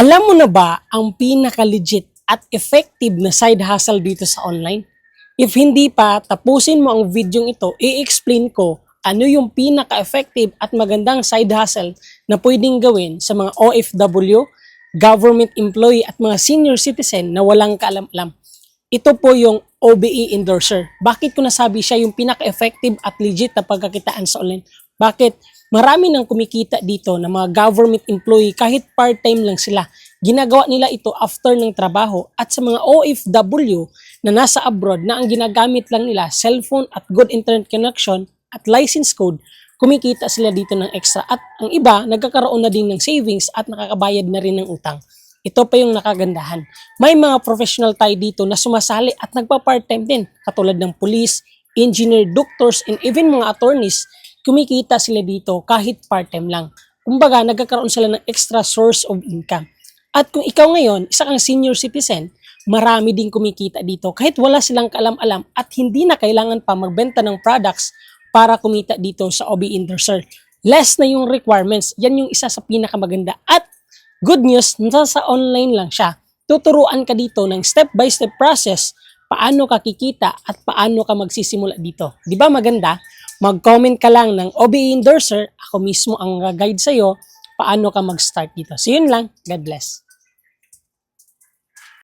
Alam mo na ba ang pinaka-legit at effective na side hustle dito sa online? If hindi pa, tapusin mo ang video ito, i-explain ko ano yung pinaka-effective at magandang side hustle na pwedeng gawin sa mga OFW, government employee at mga senior citizen na walang kaalam-alam. Ito po yung OBE endorser. Bakit ko nasabi siya yung pinaka-effective at legit na pagkakitaan sa online? Bakit? Marami nang kumikita dito na mga government employee kahit part-time lang sila. Ginagawa nila ito after ng trabaho at sa mga OFW na nasa abroad na ang ginagamit lang nila cellphone at good internet connection at license code, kumikita sila dito ng extra at ang iba nagkakaroon na din ng savings at nakakabayad na rin ng utang. Ito pa yung nakagandahan. May mga professional tayo dito na sumasali at nagpa-part-time din, katulad ng police, engineer, doctors, and even mga attorneys, kumikita sila dito kahit part-time lang. Kumbaga, nagkakaroon sila ng extra source of income. At kung ikaw ngayon, isa kang senior citizen, marami din kumikita dito kahit wala silang kaalam-alam at hindi na kailangan pa magbenta ng products para kumita dito sa OB Endorser. Less na yung requirements. Yan yung isa sa pinakamaganda. At good news, nasa online lang siya. Tuturuan ka dito ng step-by-step process paano ka kikita at paano ka magsisimula dito. Di ba maganda? Mag-comment ka lang ng OB Endorser. Ako mismo ang guide sa'yo paano ka mag-start dito. So yun lang. God bless.